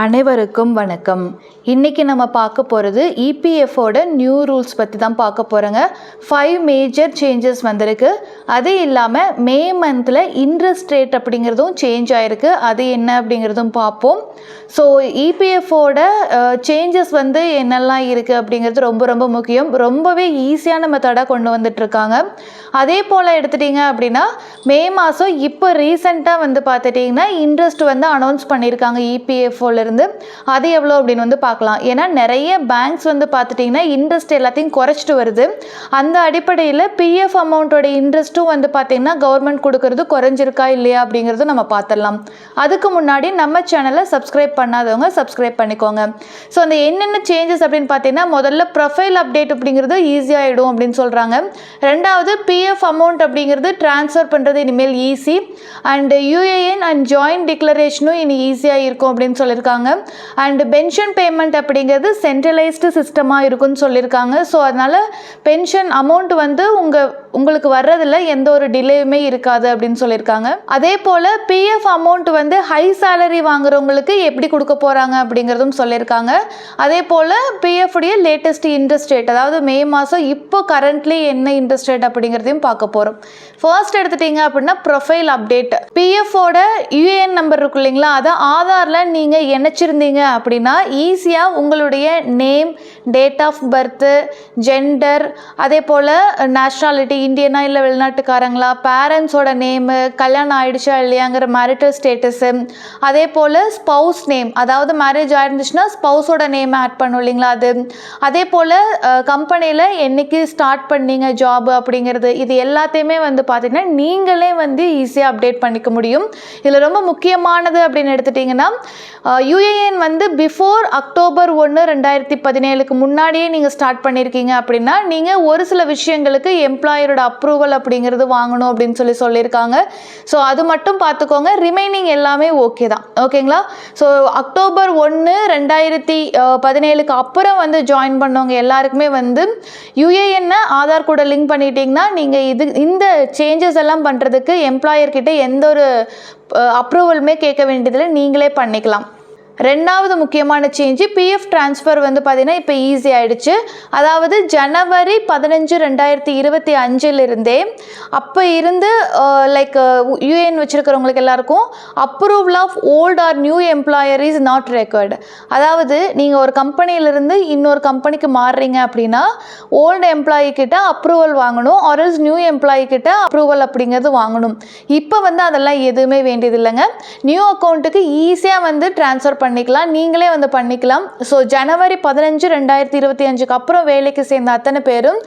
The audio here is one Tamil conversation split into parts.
அனைவருக்கும் வணக்கம். இன்றைக்கி நம்ம பார்க்க போகிறது இபிஎஃபோட நியூ ரூல்ஸ் பற்றி தான் பார்க்க போகிறோங்க ஃபைவ் மேஜர் சேஞ்சஸ் வந்திருக்கு. அது இல்லாமல் மே மந்தில் இன்ட்ரெஸ்ட் ரேட் அப்படிங்கிறதும் சேஞ்ச் ஆகிருக்கு அது என்ன அப்படிங்கிறதும் பார்ப்போம். ஸோ இபிஎஃபோட சேஞ்சஸ் வந்து என்னெல்லாம் இருக்குது அப்படிங்கிறது ரொம்ப ரொம்ப முக்கியம். ரொம்பவே ஈஸியான மெத்தடாக கொண்டு வந்துட்ருக்காங்க அதே போல் எடுத்துட்டிங்க அப்படின்னா மே மாதம் இப்போ ரீசெண்டாக வந்து பார்த்துட்டிங்கன்னா இன்ட்ரெஸ்ட் வந்து அனௌன்ஸ் பண்ணியிருக்காங்க இபிஎஃப்ஓவில் இருந்து அது எவ்வளோ அப்படின்னு வந்து பார்க்கலாம். ஏன்னா நிறைய பேங்க்ஸ் வந்து பார்த்துட்டிங்கன்னா இன்ட்ரெஸ்ட் எல்லாத்தையும் குறைச்சிட்டு வருது. அந்த அடிப்படையில் பிஎஃப் அமௌண்ட்டோட இன்ட்ரெஸ்ட்டும் வந்து பார்த்திங்கன்னா கவர்மெண்ட் கொடுக்கறது குறைஞ்சிருக்கா இல்லையா அப்படிங்கிறது நம்ம பார்த்துடலாம். அதுக்கு முன்னாடி நம்ம சேனலை சப்ஸ்கிரைப் பண்ணாதவங்க சப்ஸ்கிரைப் பண்ணிக்கோங்க. ஸோ அந்த என்னென்ன சேஞ்சஸ் அப்படின்னு பார்த்தீங்கன்னா முதல்ல ப்ரொஃபைல் அப்டேட் அப்படிங்கிறது ஈஸியாகிடும் அப்படின்னு சொல்கிறாங்க ரெண்டாவது பிஎஃப் அமௌண்ட் அப்படிங்கிறது ட்ரான்ஸ்ஃபர் பண்ணுறது இனிமேல் easy and UAN and joint டிக்ளரேஷனும் இனி ஈஸியாக இருக்கும் அப்படின்னு சொல்லியிருக்காங்க. அண்ட் பென்ஷன் பேமெண்ட் அப்படிங்கிறது சென்ட்ரலைஸ்டு சிஸ்டமாக இருக்கும்னு சொல்லியிருக்காங்க. ஸோ அதனால் பென்ஷன் அமௌண்ட் வந்து உங்கள் உங்களுக்கு வர்றதில் எந்த ஒரு டிலேயுமே இருக்காது அப்படின்னு சொல்லியிருக்காங்க. அதே போல் பிஎஃப் அமௌண்ட் வந்து ஹை சேலரி வாங்குறவங்களுக்கு எப்படி கொடுக்க போகிறாங்க அப்படிங்கிறதும் சொல்லியிருக்காங்க. அதே போல் பிஎஃப் உடைய லேட்டஸ்ட் இன்ட்ரெஸ்ட் ரேட் அதாவது மே மாதம் இப்போ கரண்ட்லி என்ன இன்ட்ரெஸ்ட் ரேட் அப்படிங்கிறதையும் பார்க்க போகிறோம் ஃபர்ஸ்ட் எடுத்துட்டீங்க அப்படின்னா ப்ரொஃபைல் அப்டேட் பிஎஃபோட யூஏஎன் நம்பர் இருக்கு இல்லைங்களா? அதை ஆதாரில் நீங்கள் இணைச்சிருந்தீங்க அப்படின்னா ஈஸியாக உங்களுடைய name date of birth gender அதே போல் நேஷ்னாலிட்டி இந்தியனா இல்லை வெளிநாட்டுக்காரங்களா? பேரண்ட்ஸோட நேமு கல்யாணம் ஆயிடுச்சா இல்லையாங்கிற மேரிட்டல் ஸ்டேட்டஸு அதே போல் ஸ்பௌஸ் நேம் அதாவது மேரேஜ் ஆயிருந்துச்சுன்னா ஸ்பௌஸோட நேம் ஆட் பண்ணும் இல்லைங்களா அது? அதே போல் கம்பெனியில் என்னைக்கு ஸ்டார்ட் பண்ணீங்க ஜாப் அப்படிங்கிறது இது எல்லாத்தையுமே வந்து பார்த்திங்கன்னா நீங்களே வந்து ஈஸியாக அப்டேட் பண்ணிக்க முடியும். இதில் ரொம்ப முக்கியமானது அப்படின்னு எடுத்துட்டிங்கன்னா யூஏஎன் வந்து பிஃபோர் அக்டோபர் ஒன்று ரெண்டாயிரத்தி பதினேழுக்கு முன்னாடியே நீங்கள் ஸ்டார்ட் பண்ணியிருக்கீங்க அப்படின்னா நீங்கள் ஒரு சில விஷயங்களுக்கு எம்ப்ளாயரோட அப்ரூவல் அப்படிங்கிறது வாங்கணும் அப்படின்னு சொல்லி சொல்லியிருக்காங்க. ஸோ அது மட்டும் பார்த்துக்கோங்க. ரிமைனிங் எல்லாமே ஓகே தான். ஓகேங்களா ஸோ அக்டோபர் ஒன்று ரெண்டாயிரத்தி பதினேழுக்கு அப்புறம் வந்து ஜாயின் பண்ணவங்க எல்லாருக்குமே வந்து யுஏஎன்னை ஆதார் கூட லிங்க் பண்ணிட்டீங்கன்னா நீங்கள் இது இந்த சேஞ்சஸ் எல்லாம் பண்ணுறதுக்கு எம்ப்ளாயர்கிட்ட எந்த ஒரு அப்ரூவலுமே கேட்க வேண்டியதில்லை. நீங்களே பண்ணிக்கலாம். ரெண்டாவது முக்கியமான சேஞ்சு பிஎஃப் ட்ரான்ஸ்ஃபர் வந்து பார்த்திங்கன்னா இப்போ ஈஸி ஆகிடுச்சு அதாவது ஜனவரி பதினஞ்சு ரெண்டாயிரத்தி இருபத்தி அஞ்சிலிருந்தே அப்போ இருந்து லைக் யூஎன் வச்சுருக்கிறவங்களுக்கு எல்லாருக்கும் approval of old or new employer is not record அதாவது நீங்கள் ஒரு கம்பெனியிலிருந்து இன்னொரு கம்பெனிக்கு மாறுறீங்க அப்படின்னா ஓல்டு எம்ப்ளாயி கிட்ட அப்ரூவல் வாங்கணும் ஆர்எல்ஸ் நியூ எம்ப்ளாயி கிட்ட அப்ரூவல் அப்படிங்கிறது வாங்கணும். இப்போ வந்து அதெல்லாம் எதுவுமே வேண்டியது இல்லைங்க நியூ அக்கௌண்ட்டுக்கு ஈஸியாக வந்து ட்ரான்ஸ்ஃபர் பண்ணிக்கலாம் நீங்களே வந்து பண்ணிக்கலாம். ஸோ ஜனவரி பதினஞ்சு ரெண்டாயிரத்தி இருபத்தி அஞ்சுக்கு அப்புறம் வேலைக்கு சேர்ந்த அத்தனை பேரும்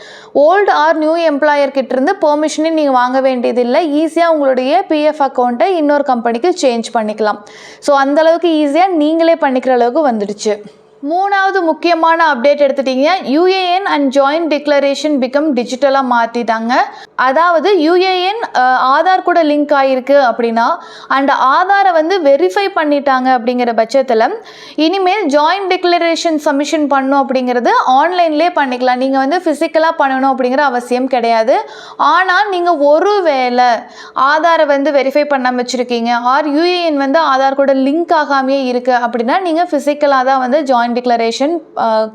ஓல்டு ஆர் நியூ எம்ப்ளாயர்கிட்ட இருந்து பெர்மிஷனே நீங்கள் வாங்க வேண்டியதில்லை. ஈஸியாக உங்களுடைய பிஎஃப் அக்கௌண்ட்டை இன்னொரு கம்பெனிக்கு சேஞ்ச் பண்ணிக்கலாம். ஸோ அந்தளவுக்கு ஈஸியாக நீங்களே பண்ணிக்கிற அளவுக்கு வந்துடுச்சு. மூணாவது முக்கியமான update எடுத்துட்டிங்க. UAN and joint declaration become டிஜிட்டலாக மாற்றிட்டாங்க அதாவது யூஏஎன் ஆதார் கூட லிங்க் ஆகிருக்கு அப்படின்னா அண்ட் ஆதாரை வந்து வெரிஃபை பண்ணிட்டாங்க அப்படிங்கிற பட்சத்தில் இனிமேல் ஜாயின்ட் டிக்ளரேஷன் சப்மிஷன் பண்ணும் அப்படிங்கிறது ஆன்லைன்லேயே பண்ணிக்கலாம். நீங்கள் வந்து ஃபிசிக்கலாக பண்ணணும் அப்படிங்கிற அவசியம் கிடையாது. ஆனால் நீங்கள் ஒரு வேளை ஆதாரை வந்து வெரிஃபை பண்ணாமல் வச்சுருக்கீங்க ஆர் யூஏஎன் வந்து ஆதார் கூட லிங்க் ஆகாமையே இருக்குது அப்படின்னா நீங்கள் ஃபிசிக்கலாக தான் வந்து ஜாயின் பேங்க் டிக்ளரேஷன்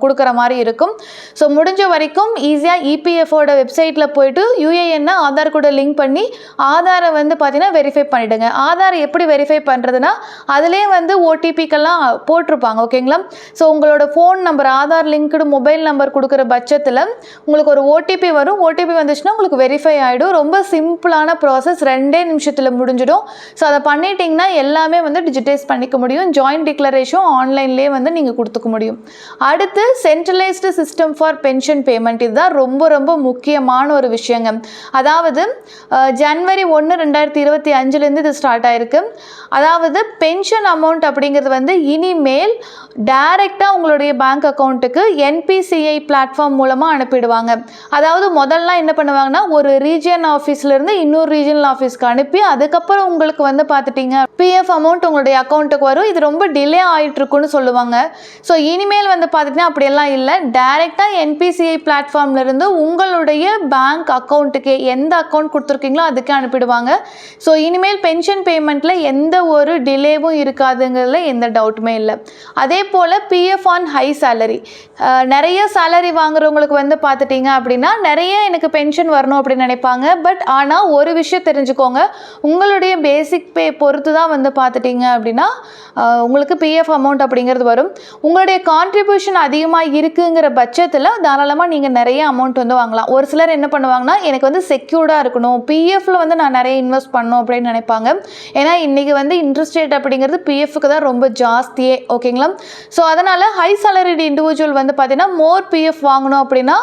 கொடுக்குற மாதிரி இருக்கும். ஸோ முடிஞ்ச வரைக்கும் ஈஸியாக இபிஎஃபோட வெப்சைட்டில் போயிட்டு யூஏஎன்னை ஆதார் கூட லிங்க் பண்ணி ஆதாரை வந்து பார்த்தீங்கன்னா வெரிஃபை பண்ணிவிடுங்க ஆதார் எப்படி வெரிஃபை பண்ணுறதுனா அதிலே வந்து ஓடிபிக்கெல்லாம் போட்டிருப்பாங்க ஓகேங்களா ஸோ உங்களோட phone number Aadhaar linked mobile number கொடுக்குற பட்சத்தில் உங்களுக்கு ஒரு ஓடிபி வரும். ஓடிபி வந்துச்சுன்னா உங்களுக்கு வெரிஃபை ஆகிடும் ரொம்ப சிம்பிளான ப்ராசஸ் ரெண்டே நிமிஷத்தில் முடிஞ்சிடும். ஸோ அதை பண்ணிட்டீங்கன்னா எல்லாமே வந்து டிஜிட்டைஸ் பண்ணிக்க முடியும். ஜாயின்ட் டிக்ளரேஷன் ஆன்லைன்லேயே வந்து நீங்கள் கொடுத்துக்க கொடுக்க முடியும். அடுத்து centralised system for pension payment இதுதான் ரொம்ப ரொம்ப முக்கியமான ஒரு விஷயங்க. அதாவது ஜனவரி ஒன்று ரெண்டாயிரத்தி இருபத்தி அஞ்சுலேருந்து இது ஸ்டார்ட் ஆயிருக்கு. அதாவது பென்ஷன் அமௌண்ட் அப்படிங்கிறது வந்து இனிமேல் டைரெக்டாக உங்களுடைய பேங்க் அக்கௌண்ட்டுக்கு என்பிசிஐ பிளாட்ஃபார்ம் மூலமாக அனுப்பிடுவாங்க. அதாவது முதல்லாம் என்ன பண்ணுவாங்கன்னா ஒரு ரீஜியன் ஆஃபீஸ்லேருந்து இன்னொரு ரீஜனல் ஆஃபீஸ்க்கு அனுப்பி அதுக்கப்புறம் உங்களுக்கு வந்து பார்த்துட்டிங்க பிஎஃப் அமௌண்ட் உங்களுடைய அக்கௌண்ட்டுக்கு வரும். இது ரொம்ப டிலே ஆகிட்டுருக்குன்னு சொல்லுவாங்க. ஸோ ஸோ இனிமேல் வந்து பார்த்திங்கன்னா அப்படியெல்லாம் இல்லை. டைரெக்டாக என்பிசிஐ பிளாட்ஃபார்ம்லேருந்து உங்களுடைய பேங்க் அக்கௌண்ட்டுக்கு எந்த அக்கௌண்ட் கொடுத்துருக்கீங்களோ அதுக்கு அனுப்பிடுவாங்க. ஸோ இனிமேல் பென்ஷன் பேமெண்ட்டில் எந்த ஒரு டிலேவும் இருக்காதுங்கிறதுல எந்த டவுட்டுமே இல்லை. அதே போல் பிஎஃப் ஆன் ஹை சேலரி நிறைய சேலரி வாங்குறவங்களுக்கு வந்து பார்த்துட்டிங்க அப்படின்னா நிறைய எனக்கு பென்ஷன் வரணும் அப்படின்னு நினைப்பாங்க. பட் ஆனால் ஒரு விஷயம் தெரிஞ்சுக்கோங்க. உங்களுடைய பேசிக் பே பொறுத்து தான் வந்து பார்த்துட்டிங்க அப்படின்னா உங்களுக்கு பிஎஃப் அமௌண்ட் அப்படிங்கிறது வரும். உங்களுடைய கான்ட்ரிபியூஷன் அதிகமாக இருக்குங்கிற பட்சத்தில் தாராளமாக நீங்கள் நிறைய அமௌண்ட் வந்து வாங்கலாம். ஒரு சிலர் என்ன பண்ணுவாங்கன்னா எனக்கு வந்து செக்யூர்டாக இருக்கணும் பிஎஃப்ல வந்து நான் நிறைய இன்வெஸ்ட் பண்ணணும் அப்படின்னு நினைப்பாங்க. ஏன்னா இன்றைக்கி வந்து இன்ட்ரெஸ்ட் ரேட் அப்படிங்கிறது பிஎஃப்க்கு தான் ரொம்ப ஜாஸ்தியே ஓகேங்களா ஸோ அதனால் ஹை சேலரிடு இண்டிவிஜுவல் வந்து பார்த்தீங்கன்னா மோர் பிஎஃப் வாங்கணும் அப்படின்னா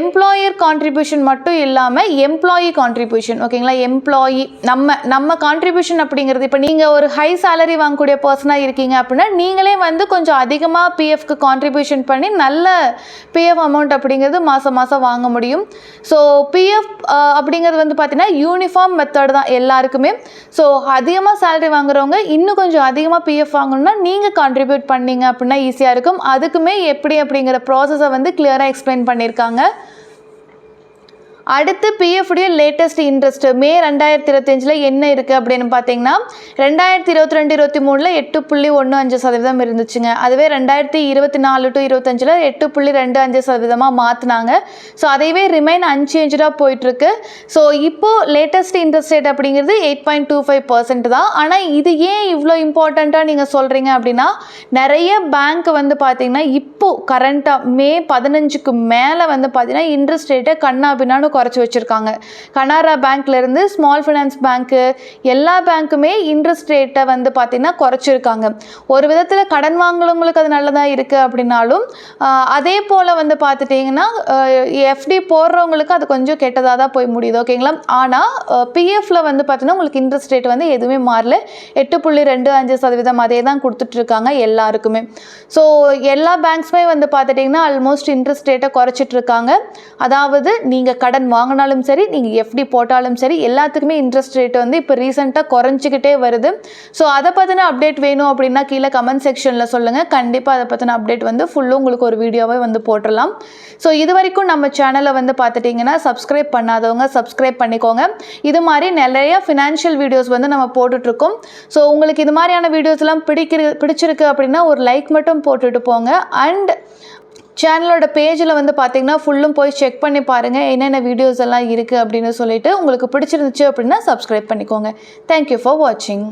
எம்ப்ளாயர் கான்ட்ரிபியூஷன் மட்டும் இல்லாமல் எம்ப்ளாயி கான்ட்ரிபியூஷன் ஓகேங்களா எம்ப்ளாயி நம்ம நம்ம கான்ட்ரிபியூஷன் அப்படிங்கிறது இப்போ நீங்கள் ஒரு ஹை சேலரி வாங்கக்கூடிய பர்சனாக இருக்கீங்க அப்படின்னா நீங்களே வந்து கொஞ்சம் அதிகமாக பிஎஃப்க்கு கான்ட்ரிபியூஷன் பண்ணி நல்ல பிஎஃப் அமௌண்ட் அப்படிங்கிறது மாதம் மாதம் வாங்க முடியும். ஸோ பிஎஃப் அப்படிங்கிறது வந்து பார்த்திங்கன்னா யூனிஃபார்ம் மெத்தட் தான் எல்லாருக்குமே. ஸோ அதிகமாக சேலரி வாங்குறவங்க இன்னும் கொஞ்சம் அதிகமாக பிஎஃப் வாங்கணும்னா நீங்கள் கான்ட்ரிபியூட் பண்ணீங்க அப்படின்னா ஈஸியாக இருக்கும். அதுக்குமே எப்படி அப்படிங்கிற ப்ராசஸை வந்து கிளியராக எக்ஸ்பிளைன் பண்ணியிருக்காங்க அடுத்து பிஎஃப்டிய லேட்டஸ்ட் இன்ட்ரெஸ்ட் மே ரெண்டாயிரத்தி இருபத்தஞ்சில் என்ன இருக்குது அப்படின்னு பார்த்தீங்கன்னா ரெண்டாயிரத்தி இருபத்தி ரெண்டு இருபத்தி மூணில் எட்டு புள்ளி ஒன்று அஞ்சு சதவீதம் இருந்துச்சுங்க. அதுவே ரெண்டாயிரத்தி இருபத்தி நாலு டு இருபத்தஞ்சில் எட்டு புள்ளி ரெண்டு அஞ்சு சதவீதமாக மாற்றினாங்க ஸோ அதையவே ரிமைன் அன்சேஞ்சாக போயிட்டுருக்கு. ஸோ இப்போது லேட்டஸ்ட் இன்ட்ரெஸ்ட் ரேட் அப்படிங்கிறது eight point two five percent தான். ஆனால் இது ஏன் இவ்வளோ இம்பார்ட்டண்ட்டாக நீங்கள் சொல்கிறீங்க அப்படின்னா நிறைய பேங்க் வந்து பார்த்தீங்கன்னா இப்போது கரண்ட்டாக மே பதினஞ்சுக்கு மேலே வந்து பார்த்தீங்கன்னா இன்ட்ரெஸ்ட் ரேட்டை கண்ணா பின்னான்னு குறைச்சி வச்சுருக்காங்க. கனாரா பேங்க்லேருந்து ஸ்மால் ஃபினான்ஸ் பேங்க்கு எல்லா பேங்க்குமே இன்ட்ரெஸ்ட் ரேட்டை வந்து பார்த்திங்கன்னா குறைச்சிருக்காங்க. ஒரு விதத்தில் கடன் வாங்குறவங்களுக்கு அது நல்லதாக இருக்குது அப்படின்னாலும் அதே போல் வந்து பார்த்துட்டிங்கன்னா எஃப்டி போடுறவங்களுக்கு அது கொஞ்சம் கெட்டதாக தான் போய் முடியுது. ஓகேங்களா ஆனால் பிஎஃப்பில் வந்து பார்த்தீங்கன்னா உங்களுக்கு இன்ட்ரெஸ்ட் ரேட் வந்து எதுவுமே மாறல. எட்டு புள்ளி ரெண்டு அஞ்சு சதவீதம் அதே தான் கொடுத்துட்ருக்காங்க எல்லாருக்குமே. ஸோ எல்லா பேங்க்ஸுமே வந்து பார்த்துட்டிங்கன்னா ஆல்மோஸ்ட் இன்ட்ரெஸ்ட் ரேட்டை குறைச்சிட்டு இருக்காங்க. அதாவது நீங்கள் கடன் கடன் வாங்கினாலும் சரி நீங்கள் எஃப்டி போட்டாலும் சரி எல்லாத்துக்குமே இன்ட்ரெஸ்ட் ரேட் வந்து இப்போ ரீசெண்டாக குறைஞ்சிக்கிட்டே வருது. ஸோ அதை பற்றின அப்டேட் வேணும் அப்படின்னா கீழே கமெண்ட் செக்ஷனில் சொல்லுங்கள் கண்டிப்பாக அதை பற்றின அப்டேட் வந்து ஃபுல்லும் உங்களுக்கு ஒரு வீடியோவே வந்து போட்டுடலாம். ஸோ இது வரைக்கும் நம்ம சேனலை வந்து பார்த்துட்டிங்கன்னா சப்ஸ்கிரைப் பண்ணாதவங்க சப்ஸ்கிரைப் பண்ணிக்கோங்க. இது மாதிரி நிறைய ஃபினான்ஷியல் வீடியோஸ் வந்து நம்ம போட்டுட்ருக்கோம். ஸோ உங்களுக்கு இது மாதிரியான வீடியோஸ்லாம் பிடிக்கிற பிடிச்சிருக்கு அப்படின்னா ஒரு லைக் மட்டும் போட்டுட்டு போங்க. அண்ட் சேனலோட பேஜில் வந்து பார்த்தீங்கன்னா ஃபுல்லும் போய் செக் பண்ணி பாருங்கள் என்னென்ன வீடியோஸ் எல்லாம் இருக்குது அப்படின்னு சொல்லிட்டு உங்களுக்கு பிடிச்சிருந்துச்சு அப்படின்னா சப்ஸ்கிரைப் பண்ணிக்கோங்க. தேங்க்யூ ஃபார் வாட்சிங்